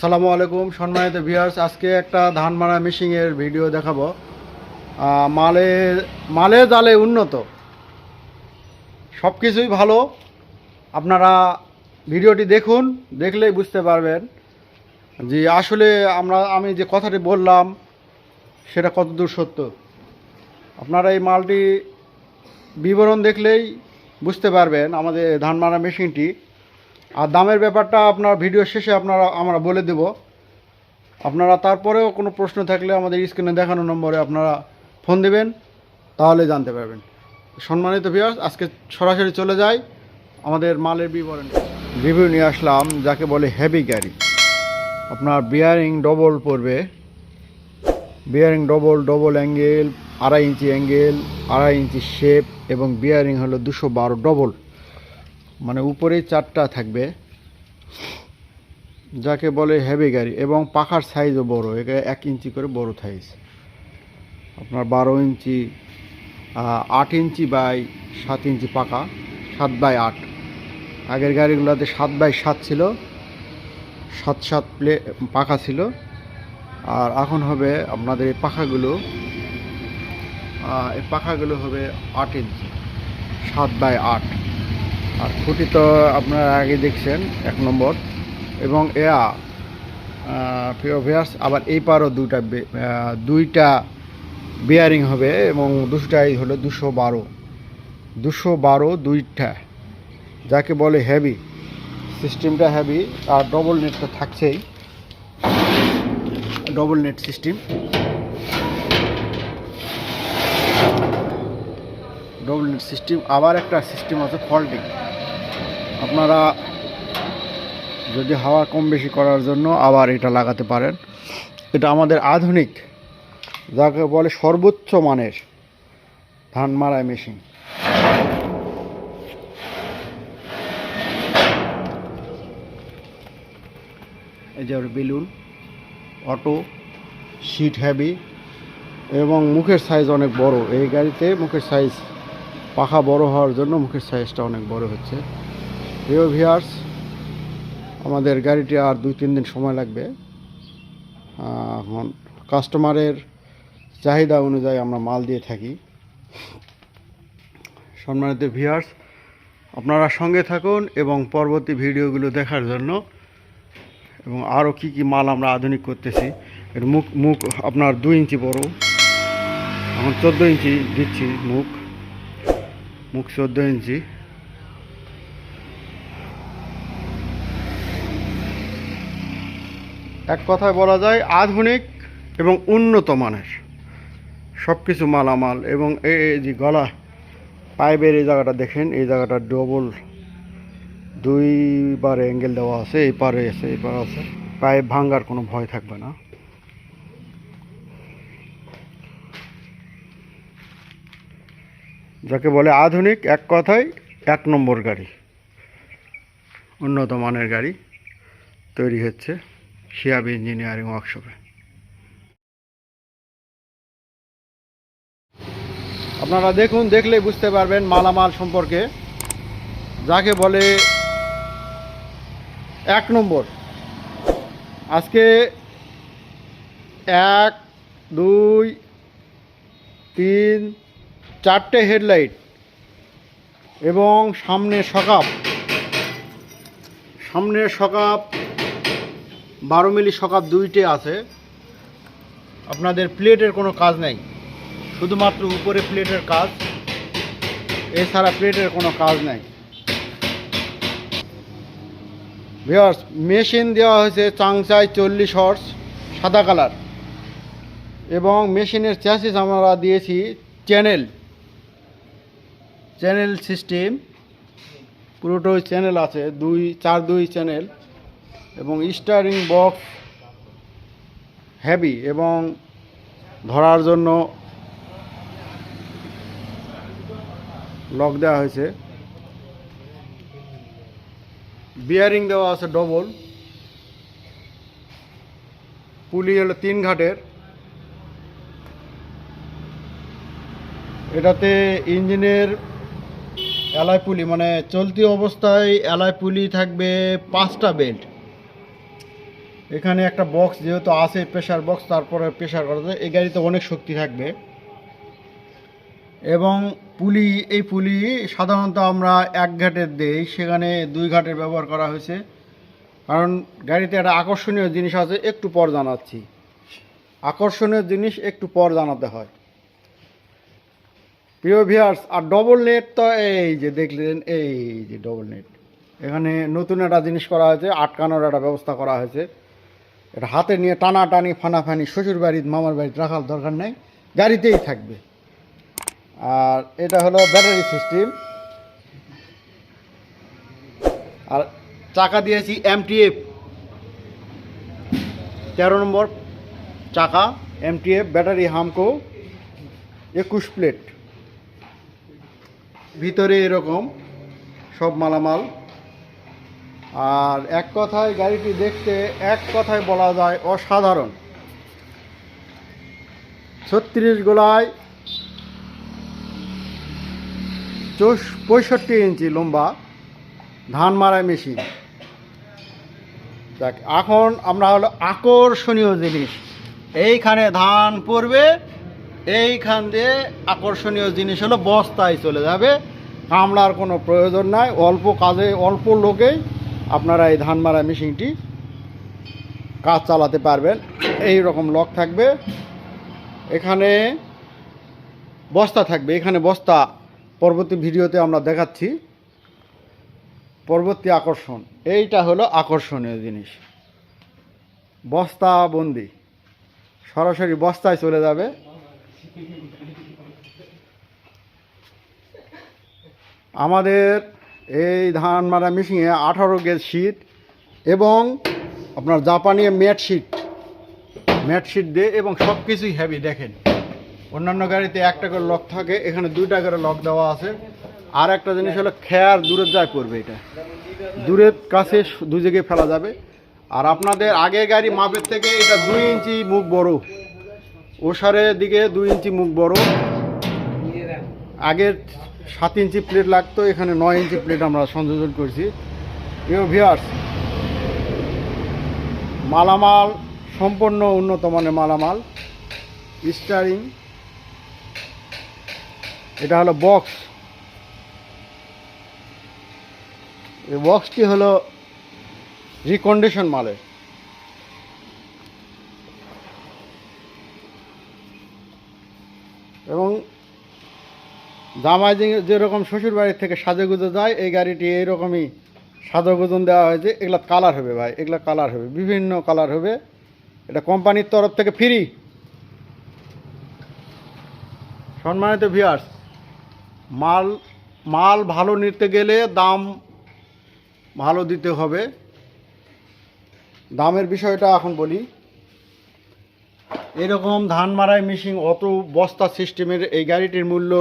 আসসালামু আলাইকুম, সম্মানিত ভিউয়ার্স আজকে একটা ধান মারা মেশিনের ভিডিও দেখাবো। মালে মালে জালে উন্নত। সব কিছুই ভালো। আপনারা ভিডিওটি দেখুন, দেখলেই বুঝতে পারবেন যে আসলে আমরা, আমি যে কথাটি বললাম, সেটা কতদূর সত্য। আপনারা এই মালটি বিবরণ দেখলেই বুঝতে পারবেন আমাদের ধান মারা মেশিনটি আর দামের ব্যাপারটা আপনার ভিডিও শেষে আপনারা, আমরা বলে দেব। আপনারা তারপরেও কোনো প্রশ্ন থাকলে আমাদের স্ক্রিনে দেখানো নম্বরে আপনারা ফোন দেবেন, তাহলে জানতে পারবেন। সম্মানিত ভিউয়ার্স আজকে সরাসরি চলে যাই আমাদের মালের বিবরণ। রিভিউ নিয়ে আসলাম, যাকে বলে হেভি গাড়ি আপনার বিয়ারিং ডবল পড়বে। বিয়ারিং ডবল ডবল অ্যাঙ্গেল আড়াই ইঞ্চি অ্যাঙ্গেল আড়াই ইঞ্চি শেপ এবং বিয়ারিং হলো দুশো বারো ডবল মানে উপরে চারটা থাকবে, যাকে বলে হেভি গাড়ি এবং পাখার সাইজও বড় এটা এক ইঞ্চি করে বড় সাইজ আপনার বারো ইঞ্চি আট ইঞ্চি বাই সাত ইঞ্চি পাকা সাত বাই আট। আগের গাড়িগুলোতে সাত বাই সাত ছিল, সাত সাত প্লে পাখা ছিল। আর এখন হবে আপনাদের এই পাখাগুলো এই পাখাগুলো হবে আট ইঞ্চি, সাত বাই আট। আর খুঁটি তো আপনারা আগে দেখছেন, এক নম্বর। এবং এয়া ভিয়ার্স আবার এই পারও দুইটা দুইটা বিয়ারিং হবে এবং দুশোটাই হলো দুশো বারো। দুশো বারো দুইটা, যাকে বলে হেভি সিস্টেমটা হেভি আর ডবল নেট তো থাকছেই। Double net system double net system আবার একটা সিস্টেম আছে ফল্টিং আপনারা যদি হাওয়া কম বেশি করার জন্য আবার এটা লাগাতে পারেন। এটা আমাদের আধুনিক, যাকে বলে সর্বোচ্চ মানের ধান মারাই মেশিন। এই যে বেলুন, অটো সিট হ্যাভি এবং মুখের সাইজ অনেক বড়। এই গাড়িতে মুখের সাইজ পাখা বড় হওয়ার জন্য মুখের সাইজটা অনেক বড় হচ্ছে। প্রিয় ভিয়ার্স আমাদের গাড়িটি আর দুই তিন দিন সময় লাগবে। এখন কাস্টমারের চাহিদা অনুযায়ী আমরা মাল দিয়ে থাকি। সম্মানিত ভিয়ার্স আপনারা সঙ্গে থাকুন এবং পরবর্তী ভিডিওগুলো দেখার জন্য এবং আরও কি কি মাল আমরা আধুনিক করতেছি। এর মুখ মুখ আপনার দুই ইঞ্চি বড়, এখন চোদ্দ ইঞ্চি দিচ্ছি মুখ। মুখ চোদ্দ ইঞ্চি। এক কথায় বলা যায়, আধুনিক এবং উন্নত মানের। সব কিছু মালামাল এবং এই যে গলা পাইপের এই জায়গাটা দেখেন, এই জায়গাটা ডবল দুইবার অ্যাঙ্গেল দেওয়া আছে, এই পারে আছে, এই পারে আছে। পাইপ ভাঙ্গার কোনো ভয় থাকবে না। যাকে বলে আধুনিক, এক কথায় এক নম্বর গাড়ি। উন্নত মানের গাড়ি তৈরি হচ্ছে। শিয়াব ইঞ্জিনিয়ারিং ওয়ার্কশপে। আপনারা দেখুন দেখলে বুঝতে পারবেন মালামাল সম্পর্কে। যাকে বলে এক নম্বর। আজকে এক, দুই, তিন, চারটে হেডলাইট এবং সামনে সকাপ। সামনের সকাপ বারো মিলি সকাপ দুইটে আছে। আপনাদের প্লেটের কোনো কাজ নেই। শুধুমাত্র উপরে প্লেটের কাজ। এছাড়া প্লেটের কোনো কাজ নাই। ভিওর্স মেশিন দেওয়া হয়েছে চাংচাই চল্লিশ হর্স, সাদা কালার। এবং মেশিনের চ্যাসিস আমরা দিয়েছি চ্যানেল। Channel system. পুরোটাই চ্যানেল আছে, দুই, চার, দুই চ্যানেল। এবং স্টারিং বক্স হেভি এবং ধরার জন্য লক দেওয়া হয়েছে। বিয়ারিং দেওয়া আছে ডবল। পুলি হলো তিন ঘাটের। এটাতে ইঞ্জিনের অ্যালয় পুলি মানে চলতি অবস্থায় অ্যালয় পুলি থাকবে পাঁচটা বেল্ট। এখানে একটা বক্স যেহেতু আছে প্রেশার বক্স তারপরে প্রেশার করা যায় এই গাড়িতে অনেক শক্তি থাকবে। এবং পুলি, এই পুলি সাধারণত আমরা এক ঘাটের দেই, সেখানে দুই ঘাটের ব্যবহার করা হয়েছে। কারণ গাড়িতে একটা আকর্ষণীয় জিনিস আছে, একটু পর জানাচ্ছি। আকর্ষণীয় জিনিস একটু পর জানাতে হয়। প্রিয় ভিয়ার্স আর ডবল নেট তো এই যে দেখলেন, এই যে ডবল নেট এখানে নতুন একটা জিনিস করা হয়েছে, আটকানোর একটা ব্যবস্থা করা হয়েছে। এটা হাতে নিয়ে টানাটানি, ফানাফানি শ্বশুর বাড়ির মামার বাড়িতে রাখার দরকার নেই, গাড়িতেই থাকবে। আর এটা হলো ব্যাটারি সিস্টেম। আর চাকা দিয়েছি এমটিএফ তেরো নম্বর চাকা এমটিএফ ব্যাটারি হামকো, একুশ প্লেট। ভিতরে এরকম সব মালামাল। আর এক কথায় গাড়িটি দেখতে এক কথায় বলা যায় অসাধারণ। ছত্রিশ গোলায় চৌষ, পঁয়ষট্টি ইঞ্চি লম্বা ধান মারাই মেশিন। দেখ এখন আমরা হলো আকর্ষণীয় জিনিস। এইখানে ধান পড়বে, এইখান দিয়ে আকর্ষণীয় জিনিস হলো বস্তায় চলে যাবে। কামলার কোনো প্রয়োজন নাই, অল্প কাজে, অল্প লোকেই আপনারা এই ধান মারা মেশিনটি কাজ চালাতে পারবেন। এই রকম লক থাকবে। এখানে বস্তা থাকবে। এখানে বস্তা পরবর্তী ভিডিওতে আমরা দেখাচ্ছি। পরবর্তী আকর্ষণ। এইটা হলো আকর্ষণীয় জিনিস। বস্তা বন্দি। সরাসরি বস্তায় চলে যাবে। আমাদের এই ধান মারা মেশিনে আঠারো গেজ শীট এবং আপনার জাপানি ম্যাট শিট ম্যাট শিট দিয়ে এবং সব কিছুই হেভি দেখেন। অন্যান্য গাড়িতে একটা করে লক থাকে, এখানে দুইটা করে লক দেওয়া আছে। আর একটা জিনিস হলো, খেয়ার দূরে যায় পড়বে এটা। দূরের কাছে দু জায়গায় ফেলা যাবে। আর আপনাদের আগের গাড়ি মাপের থেকে এটা দুই ইঞ্চি মুখ বড়। ওষারের দিকে দুই ইঞ্চি মুখ বড়। আগের সাত ইঞ্চি প্লেট লাগতো, এখানে নয় ইঞ্চি প্লেট আমরা সংযোজন করছি। প্রিয় ভিয়ার্স মালামাল সম্পূর্ণ উন্নত মানের মালামাল স্টারিং এটা হলো বক্স এই বক্সটি হলো রিকন্ডিশন মালের এবং জামাই যেরকম শ্বশুর বাড়ির থেকে সাজে গুজে যায়, এই গাড়িটি এইরকমই সাজা গুজন দেওয়া হয়েছে। এগুলা কালার হবে ভাই, এগুলা কালার হবে, বিভিন্ন কালার হবে। এটা কোম্পানির তরফ থেকে ফ্রি সম্মানিত ভিয়ার্স মাল মাল ভালো নিতে গেলে দাম ভালো দিতে হবে। দামের বিষয়টা এখন বলি। এরকম ধান মারাই মেশিন অত বস্তা সিস্টেমের এই গাড়িটির মূল্য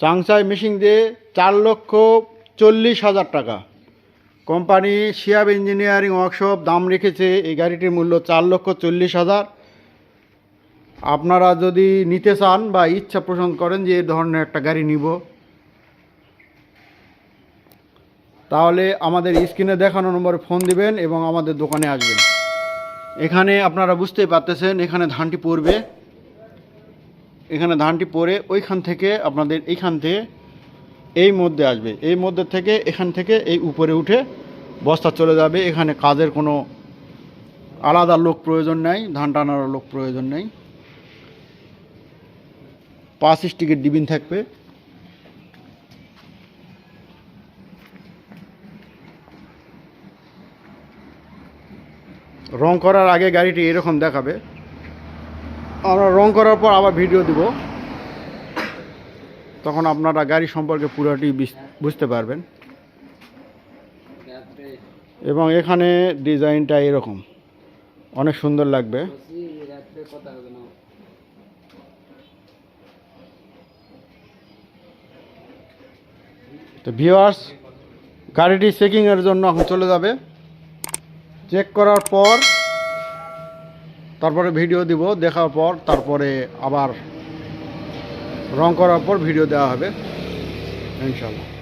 চাংসাই মেশিন দিয়ে চার লক্ষ চল্লিশ হাজার টাকা। কোম্পানি শিয়াব ইঞ্জিনিয়ারিং ওয়ার্কশপ দাম রেখেছে এই গাড়িটির মূল্য চার লক্ষ চল্লিশ হাজার। আপনারা যদি নিতে চান বা ইচ্ছা পোষণ করেন যে এই ধরনের একটা গাড়ি নিব, তাহলে আমাদের স্ক্রিনে দেখানো নম্বরে ফোন দিবেন এবং আমাদের দোকানে আসবেন। এখানে আপনারা বুঝতেই পারতেছেন, এখানে ধানটি পড়বে। এখানে ধানটি পড়ে ওইখান থেকে আপনাদের এইখান থেকে এই মধ্যে আসবে। এই মধ্যে থেকে এখান থেকে এই উপরে উঠে বস্তা চলে যাবে। এখানে কাজের কোনো আলাদা লোক প্রয়োজন নেই, ধান টানার লোক প্রয়োজন নেই। পাঁচ স্টিকের ডিবিন থাকবে। রং করার আগে গাড়িটি এরকম দেখাবে। আমরা রং করার পর আবার ভিডিও দিব। তখন আপনারা গাড়ি সম্পর্কে পুরোটি বুঝতে পারবেন। এবং এখানে ডিজাইনটা এরকম। অনেক সুন্দর লাগবে। তো ভিওয়ার্স গাড়িটি চেকিংয়ের জন্য এখন চলে যাবে। চেক করার পর তারপরে ভিডিও দিব দেখার পর তারপরে আবার রং করার পর ভিডিও দেওয়া হবে ইনশাল্লাহ